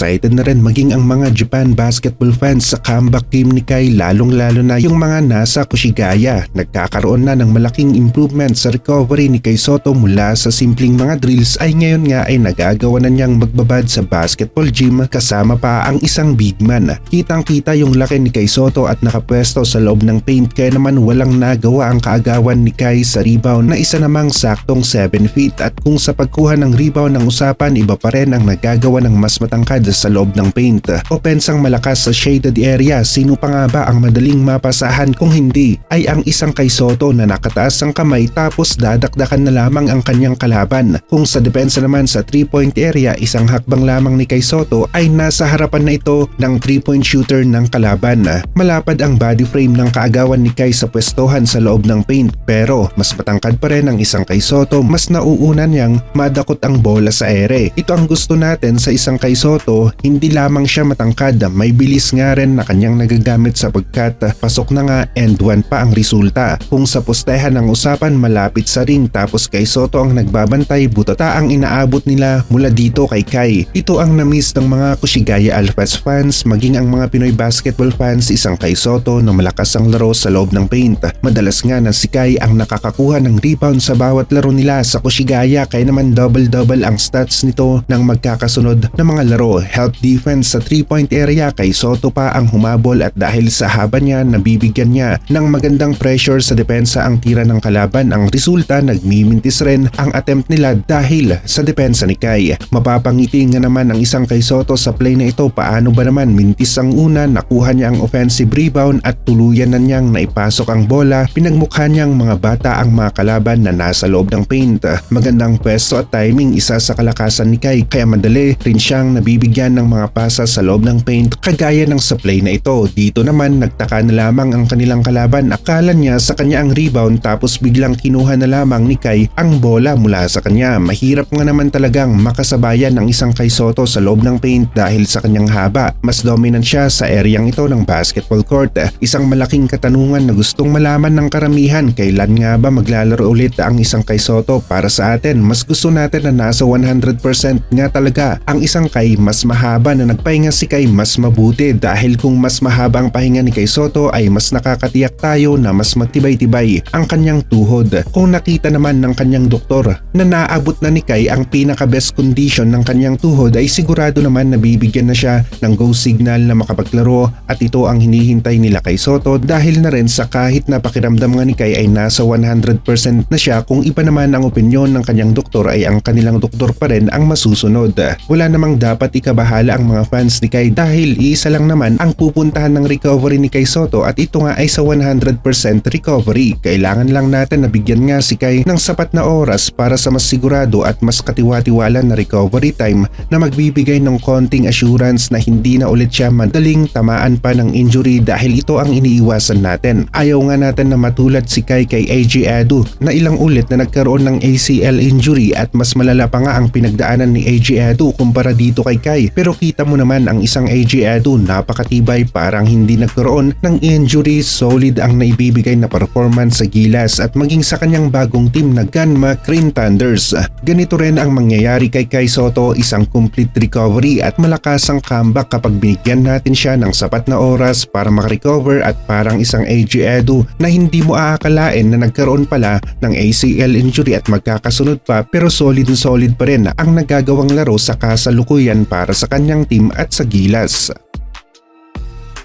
excited na rin maging ang mga Japan basketball fans sa comeback game ni Kai lalong lalo na yung mga nasa Kushigaya. Nagkakaroon na ng malaking improvement sa recovery ni Kai Soto mula sa simpleng mga drills ay ngayon nga ay nagagawa na niyang magbabad sa basketball gym kasama pa ang isang big man. Kitang kita yung laki ni Kai Soto at nakapwesto sa loob ng paint kaya naman walang nagawa ang kaagawan ni Kai sa rebound na isa namang saktong 7 feet at kung sa pagkuha ng rebound ng usapan iba pa rin ang nagagawa ng mas matangkad sa loob ng paint. Opensang malakas sa shaded area, sino pa nga ba ang madaling mapasahan kung hindi ay ang isang kay Soto na nakataas ang kamay tapos dadakdakan na lamang ang kanyang kalaban. Kung sa depensa naman sa 3-point area, isang hakbang lamang ni kay Soto ay nasa harapan na ito ng 3-point shooter ng kalaban. Malapad ang body frame ng kaagawan ni Kai sa pwestohan sa loob ng paint pero mas matangkad pa rin ang isang kay Soto mas nauunan niyang madakot ang bola sa ere. Ito ang gusto natin sa isang kay Soto, hindi lamang siya matangkad, may bilis nga rin na kanyang nagagamit sapagkat pasok na nga and one pa ang resulta. Kung sa postehan ng usapan malapit sa ring tapos kay Soto ang nagbabantay butata ang inaabot nila mula dito kay Kai. Ito ang namiss ng mga Kushigaya Alphas fans maging ang mga Pinoy basketball fans isang kay Soto na malakas ang laro sa loob ng paint. Madalas nga na si Kai ang nakakakuha ng rebound sa bawat laro nila sa Kushigaya kaya naman double-double ang stats nito ng magkakasunod na mga laro. Help defense sa 3-point area kay Soto pa ang humabol at dahil sa haba niya nabibigyan niya ng magandang pressure sa depensa ang tira ng kalaban. Ang resulta nagmimintis rin ang attempt nila dahil sa depensa ni Kai. Mapapangiti nga naman ang isang kay Soto sa play na ito paano ba naman mintis ang una nakuha niya ang offensive rebound at tuluyan na niyang naipasok ang bola pinagmukha niyang mga bata ang mga kalaban na nasa loob ng paint. Magandang pwesto at timing isa sa kalakasan ni Kai kaya madali rin siyang nabibigyan ng mga pasa sa loob ng paint kagaya ng sa play na ito. Dito naman nagtaka na lamang ang kanilang kalaban. Akala niya sa kanya ang rebound tapos biglang kinuha na lamang ni Kai ang bola mula sa kanya. Mahirap nga naman talagang makasabayan ng isang Kai Soto sa loob ng paint dahil sa kanyang haba. Mas dominant siya sa areang ito ng basketball court. Isang malaking katanungan na gustong malaman ng karamihan kailan nga ba maglalaro ulit ang isang Kai Soto para sa atin. Mas gusto natin na nasa 100% nga talaga ang isang Kai mas mahaba na nagpahinga si Kai mas mabuti dahil kung mas mahaba ang pahinga ni Kai Soto ay mas nakakatiyak tayo na mas matibay-tibay ang kanyang tuhod. Kung nakita naman ng kanyang doktor na naabot na ni Kai ang pinaka best condition ng kanyang tuhod ay sigurado naman na bibigyan na siya ng go signal na makapaglaro at ito ang hinihintay nila kay Soto dahil na rin sa kahit na pakiramdam nga ni Kai ay nasa 100% na siya kung iba naman ang opinyon ng kanyang doktor ay ang kanilang doktor pa rin ang masusunod. Wala namang dapat ikabahala ang mga fans ni Kai dahil iisa lang naman ang pupuntahan ng recovery ni Kai Soto at ito nga ay sa 100% recovery. Kailangan lang natin na bigyan nga si Kai ng sapat na oras para sa mas sigurado at mas katiwa-tiwala na recovery time na magbibigay ng konting assurance na hindi na ulit siya madaling tamaan pa ng injury dahil ito ang iniiwasan natin. Ayaw nga natin na matulad si Kai kay AJ Adu na ilang ulit na nagkaroon ng ACL injury at mas malala pa nga ang pinagdaanan ni AJ Adu kumpara dito kay Kai. Pero kita mo naman ang isang AJ Adu napakatibay. Parang hindi nagkaroon ng injury. Solid ang naibibigay na performance sa Gilas at maging sa kanyang bagong team na Ganma Green Thunders. Ganito rin ang mangyayari kay Kai Soto isang complete recovery at malakas ang comeback kapag binigyan natin siya ng sapat na oras para makarecover at parang isang AJ Edu na hindi mo aakalain na nagkaroon pala ng ACL injury at magkakasunod pa. Pero solid solid pa rin ang nagagawang laro sa kasalukuyan para sa kanyang team at sa Gilas.